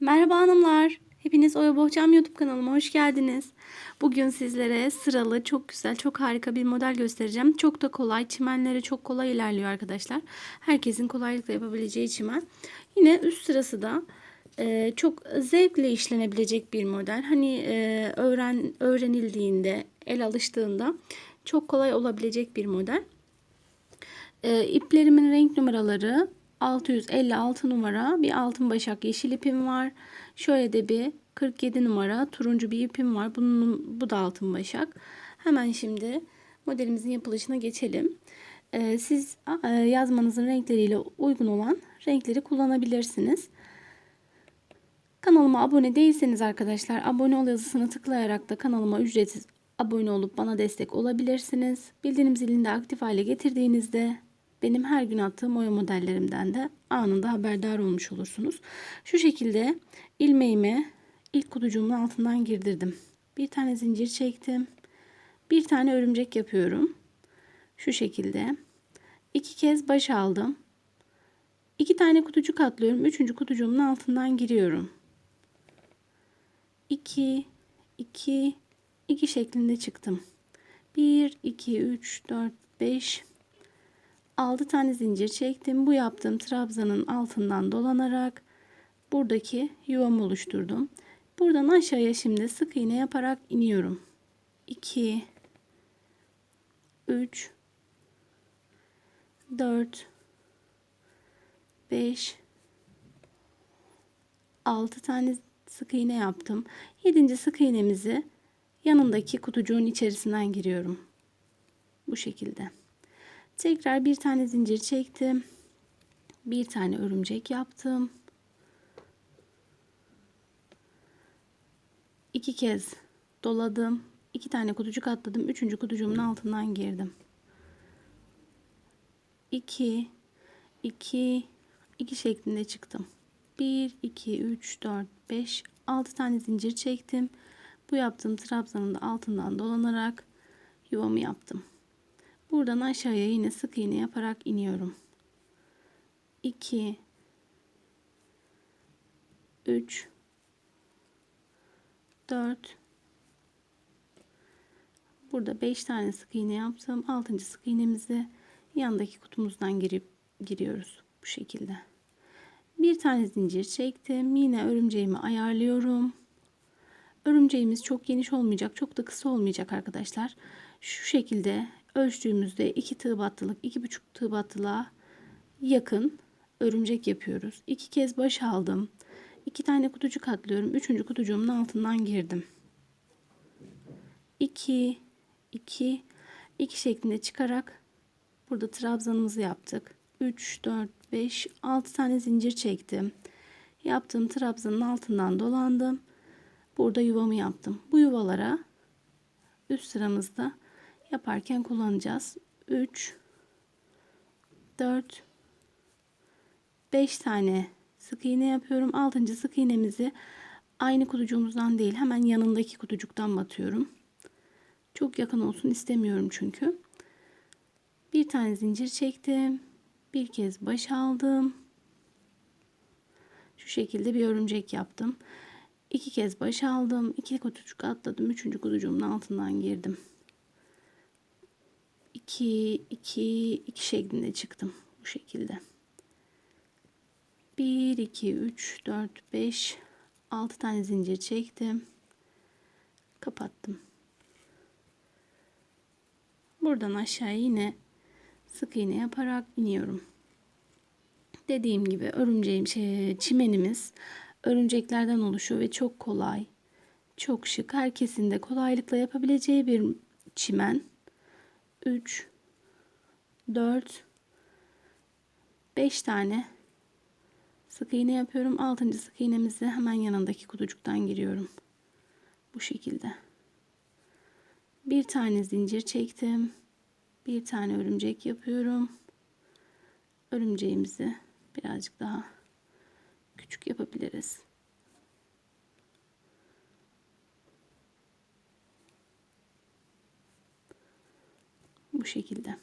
Merhaba hanımlar. Hepiniz Oya Bohçam YouTube kanalıma hoş geldiniz. Bugün sizlere sıralı çok güzel, çok harika bir model göstereceğim. Çok da kolay, çimenleri çok kolay ilerliyor arkadaşlar. Herkesin kolaylıkla yapabileceği çimen. Yine üst sırası da e, çok zevkle işlenebilecek bir model. Hani e, öğren öğrenildiğinde, el alıştığında çok kolay olabilecek bir model. E, iplerimin renk numaraları 656 numara bir altın başak yeşil ipim var. Şöyle de bir 47 numara turuncu bir ipim var. Bunun, bu da altın başak. Hemen şimdi modelimizin yapılışına geçelim. Ee, siz e, yazmanızın renkleriyle uygun olan renkleri kullanabilirsiniz. Kanalıma abone değilseniz arkadaşlar abone ol yazısını tıklayarak da kanalıma ücretsiz abone olup bana destek olabilirsiniz. Bildirim zilini de aktif hale getirdiğinizde benim her gün attığım oya modellerimden de anında haberdar olmuş olursunuz. Şu şekilde ilmeğimi ilk kutucuğumun altından girdirdim. Bir tane zincir çektim. Bir tane örümcek yapıyorum. Şu şekilde. iki kez baş aldım. İki tane kutucuk atlıyorum. Üçüncü kutucuğumun altından giriyorum. 2 2 2 şeklinde çıktım. 1 2 3 4 5 6 tane zincir çektim. Bu yaptığım trabzanın altından dolanarak buradaki yuvamı oluşturdum. Buradan aşağıya şimdi sık iğne yaparak iniyorum. 2 3 4 5 6 tane sık iğne yaptım. 7. sık iğnemizi yanındaki kutucuğun içerisinden giriyorum. Bu şekilde. Tekrar bir tane zincir çektim. Bir tane örümcek yaptım. İki kez doladım. iki tane kutucuk atladım. Üçüncü kutucuğumun altından girdim. 2 2 2 şeklinde çıktım. 1 2 3 4 5 6 tane zincir çektim. Bu yaptığım trabzanın da altından dolanarak yuvamı yaptım. Buradan aşağıya yine sık iğne yaparak iniyorum. 2 3 4 Burada 5 tane sık iğne yaptım. 6. sık iğnemizi yandaki kutumuzdan girip giriyoruz bu şekilde. Bir tane zincir çektim. Yine örümceğimi ayarlıyorum. Örümceğimiz çok geniş olmayacak, çok da kısa olmayacak arkadaşlar. Şu şekilde ölçtüğümüzde 2 tığ battılık 2,5 tığ battıla yakın örümcek yapıyoruz. 2 kez baş aldım. 2 tane kutucuk atlıyorum. 3. kutucuğumun altından girdim. 2 2 2 şeklinde çıkarak burada trabzanımızı yaptık. 3 4 5 6 tane zincir çektim. Yaptığım trabzanın altından dolandım. Burada yuvamı yaptım. Bu yuvalara üst sıramızda yaparken kullanacağız. 3 4 5 tane sık iğne yapıyorum. 6. sık iğnemizi aynı kutucuğumuzdan değil hemen yanındaki kutucuktan batıyorum. Çok yakın olsun istemiyorum çünkü. Bir tane zincir çektim. Bir kez baş aldım. Şu şekilde bir örümcek yaptım. İki kez baş aldım. iki kutucuk atladım. Üçüncü kutucuğumun altından girdim. 2 2 2 şeklinde çıktım bu şekilde. 1 2 3 4 5 6 tane zincir çektim. Kapattım. Buradan aşağı yine sık iğne yaparak iniyorum. Dediğim gibi örümceğim şey, çimenimiz örümceklerden oluşuyor ve çok kolay, çok şık, herkesin de kolaylıkla yapabileceği bir çimen. 3 4 5 tane sık iğne yapıyorum. 6. sık iğnemizi hemen yanındaki kutucuktan giriyorum. Bu şekilde. Bir tane zincir çektim. Bir tane örümcek yapıyorum. Örümceğimizi birazcık daha küçük yapabiliriz. Bu şekilde.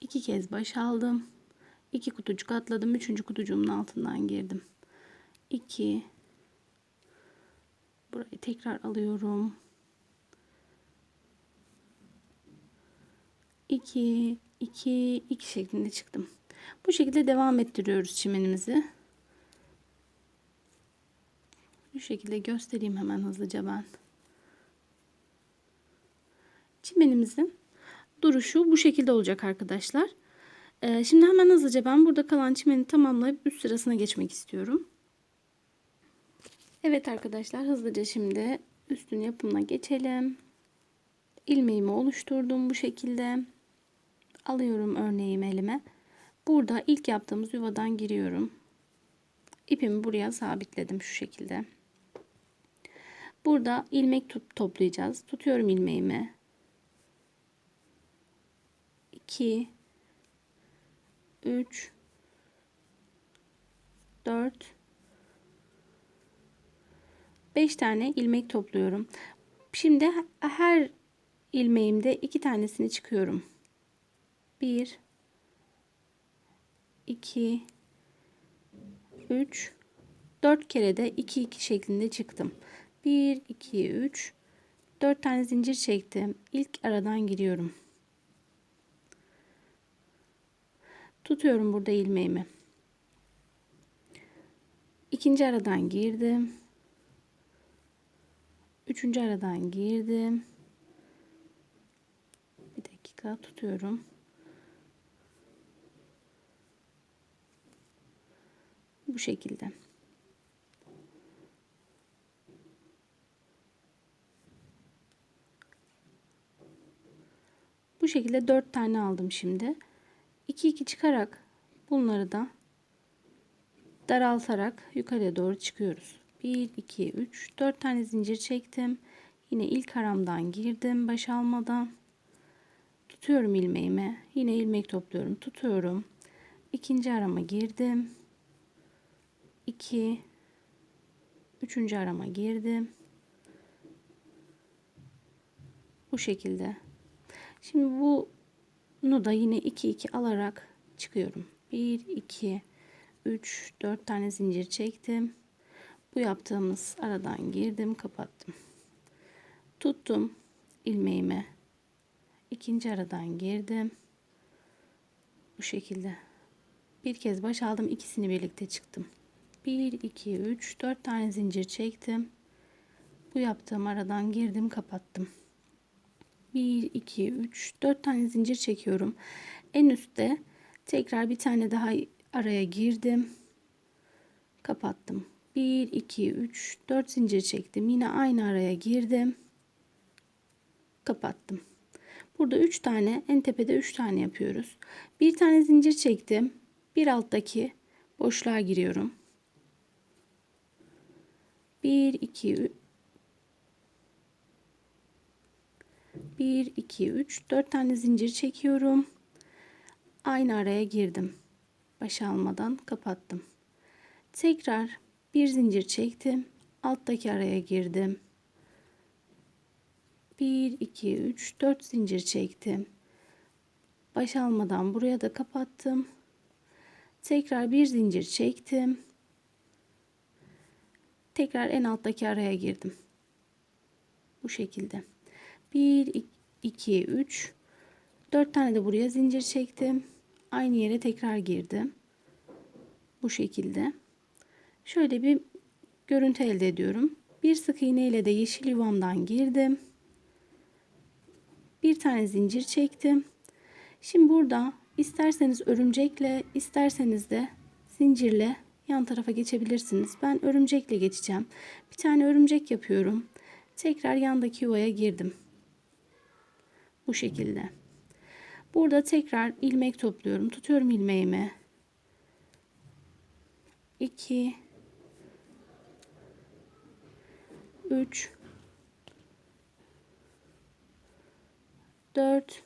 İki kez baş aldım. 2 kutucuk atladım. Üçüncü kutucuğumun altından girdim. 2 Burayı tekrar alıyorum. 2 2 2 şeklinde çıktım. Bu şekilde devam ettiriyoruz çimenimizi. Bu şekilde göstereyim hemen hızlıca ben. Çimenimizin duruşu bu şekilde olacak arkadaşlar. Ee, şimdi hemen hızlıca ben burada kalan çimeni tamamlayıp üst sırasına geçmek istiyorum. Evet arkadaşlar hızlıca şimdi üstün yapımına geçelim. İlmeğimi oluşturdum bu şekilde. Alıyorum örneğimi elime. Burada ilk yaptığımız yuvadan giriyorum. İpimi buraya sabitledim şu şekilde. Burada ilmek tut toplayacağız. Tutuyorum ilmeğimi. 2 3 4 5 tane ilmek topluyorum. Şimdi her ilmeğimde iki tanesini çıkıyorum. 1 2 3 4 kere de 2 2 şeklinde çıktım. 1 2 3 4 tane zincir çektim. İlk aradan giriyorum. Tutuyorum burada ilmeğimi. İkinci aradan girdim. Üçüncü aradan girdim. Bir dakika tutuyorum. Bu şekilde. Bu şekilde dört tane aldım şimdi. 2 2 çıkarak bunları da daraltarak yukarıya doğru çıkıyoruz. 1 2 3 4 tane zincir çektim. Yine ilk aramdan girdim baş almadan. Tutuyorum ilmeğimi. Yine ilmek topluyorum. Tutuyorum. İkinci arama girdim. 2 Üçüncü arama girdim. Bu şekilde. Şimdi bunu da yine 2 2 alarak çıkıyorum. 1 2 3 4 tane zincir çektim. Bu yaptığımız aradan girdim, kapattım. Tuttum ilmeğimi. ikinci aradan girdim. Bu şekilde. Bir kez baş aldım, ikisini birlikte çıktım. 1 2 3 4 tane zincir çektim. Bu yaptığım aradan girdim, kapattım. 1 2 3 4 tane zincir çekiyorum. En üstte tekrar bir tane daha araya girdim. Kapattım. 1 2 3 4 zincir çektim. Yine aynı araya girdim. Kapattım. Burada 3 tane en tepede 3 tane yapıyoruz. Bir tane zincir çektim. Bir alttaki boşluğa giriyorum. 1 2 1 2 3 4 tane zincir çekiyorum. Aynı araya girdim. Baş almadan kapattım. Tekrar bir zincir çektim. Alttaki araya girdim. 1 2 3 4 zincir çektim. Baş almadan buraya da kapattım. Tekrar bir zincir çektim. Tekrar en alttaki araya girdim. Bu şekilde. 1 2 3 4 tane de buraya zincir çektim. Aynı yere tekrar girdim. Bu şekilde. Şöyle bir görüntü elde ediyorum. Bir sık iğne ile de yeşil yuvamdan girdim. Bir tane zincir çektim. Şimdi burada isterseniz örümcekle isterseniz de zincirle yan tarafa geçebilirsiniz. Ben örümcekle geçeceğim. Bir tane örümcek yapıyorum. Tekrar yandaki yuvaya girdim. Bu şekilde. Burada tekrar ilmek topluyorum. Tutuyorum ilmeğimi. 2 3 4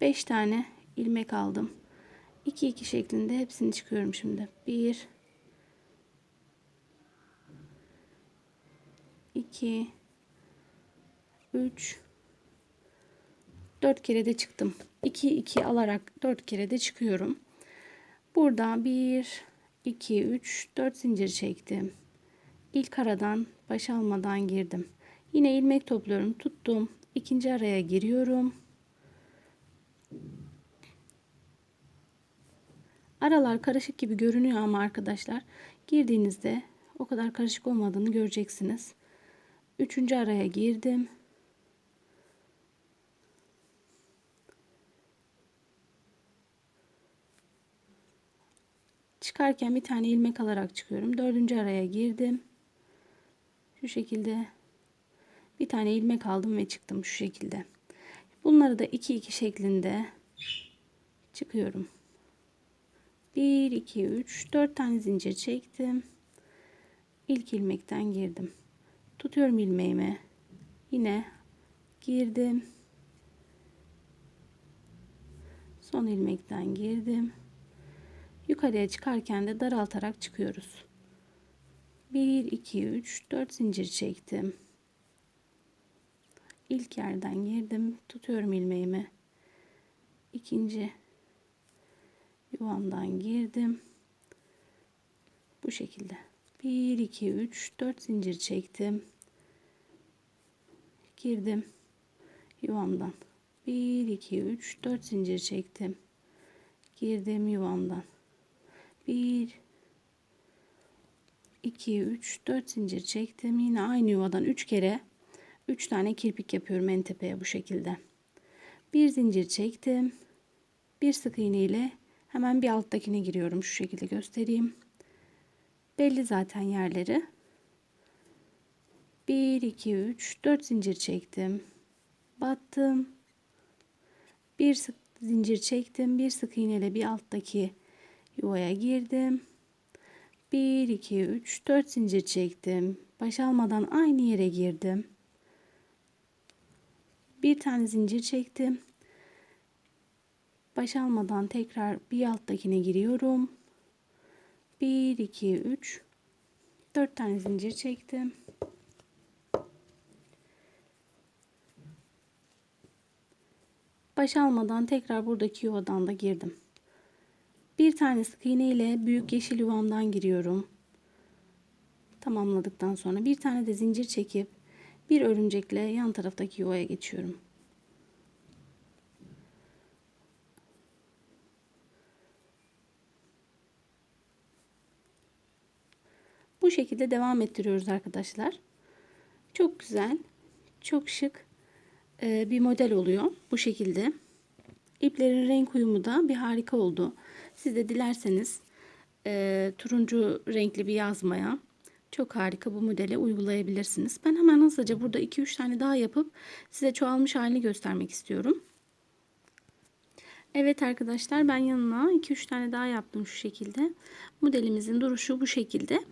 5 tane ilmek aldım. 2 2 şeklinde hepsini çıkıyorum şimdi. 1 2 3 4 kere de çıktım. 2 2 alarak 4 kere de çıkıyorum. Burada 1 2 3 4 zincir çektim. İlk aradan baş almadan girdim. Yine ilmek topluyorum. Tuttum. İkinci araya giriyorum. Aralar karışık gibi görünüyor ama arkadaşlar girdiğinizde o kadar karışık olmadığını göreceksiniz. Üçüncü araya girdim. Çıkarken bir tane ilmek alarak çıkıyorum. Dördüncü araya girdim. Şu şekilde bir tane ilmek aldım ve çıktım şu şekilde. Bunları da 2 2 şeklinde çıkıyorum. 1 2 3 4 tane zincir çektim. İlk ilmekten girdim. Tutuyorum ilmeğimi. Yine girdim. Son ilmekten girdim. Yukarıya çıkarken de daraltarak çıkıyoruz. 1 2 3 4 zincir çektim. İlk yerden girdim. Tutuyorum ilmeğimi. İkinci yuvamdan girdim. Bu şekilde. 1 2 3 4 zincir çektim. Girdim yuvamdan. 1 2 3 4 zincir çektim. Girdim yuvamdan. 1 2 3 4 zincir çektim. Yine aynı yuvadan 3 kere 3 tane kirpik yapıyorum en tepeye bu şekilde. Bir zincir çektim. Bir sık iğne ile hemen bir alttakine giriyorum. Şu şekilde göstereyim. Belli zaten yerleri. 1 2 3 4 zincir çektim. Battım. Bir sık zincir çektim. Bir sık iğne ile bir alttaki yuvaya girdim. 1 2 3 4 zincir çektim. Baş almadan aynı yere girdim. Bir tane zincir çektim. Baş almadan tekrar bir alttakine giriyorum. 1 2 3 4 tane zincir çektim. Baş almadan tekrar buradaki yuvadan da girdim. Bir tane sık iğne ile büyük yeşil yuvamdan giriyorum. Tamamladıktan sonra bir tane de zincir çekip bir örümcekle yan taraftaki yuvaya geçiyorum. Bu şekilde devam ettiriyoruz arkadaşlar. Çok güzel, çok şık e, bir model oluyor bu şekilde. İplerin renk uyumu da bir harika oldu. Siz de dilerseniz e, turuncu renkli bir yazmaya çok harika bu modele uygulayabilirsiniz. Ben hemen hızlıca burada 2-3 tane daha yapıp size çoğalmış halini göstermek istiyorum. Evet arkadaşlar ben yanına 2-3 tane daha yaptım şu şekilde. Modelimizin duruşu bu şekilde.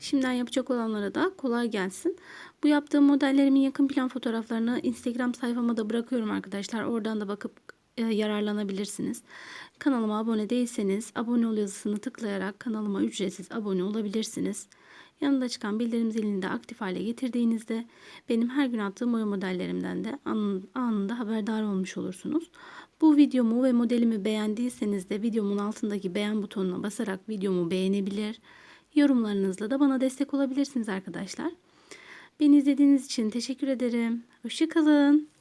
Şimdiden yapacak olanlara da kolay gelsin. Bu yaptığım modellerimin yakın plan fotoğraflarını Instagram sayfama da bırakıyorum arkadaşlar. Oradan da bakıp yararlanabilirsiniz. Kanalıma abone değilseniz abone ol yazısını tıklayarak kanalıma ücretsiz abone olabilirsiniz. Yanında çıkan bildirim zilini de aktif hale getirdiğinizde benim her gün attığım oya modellerimden de anında haberdar olmuş olursunuz. Bu videomu ve modelimi beğendiyseniz de videomun altındaki beğen butonuna basarak videomu beğenebilir. Yorumlarınızla da bana destek olabilirsiniz arkadaşlar. Beni izlediğiniz için teşekkür ederim. Hoşçakalın.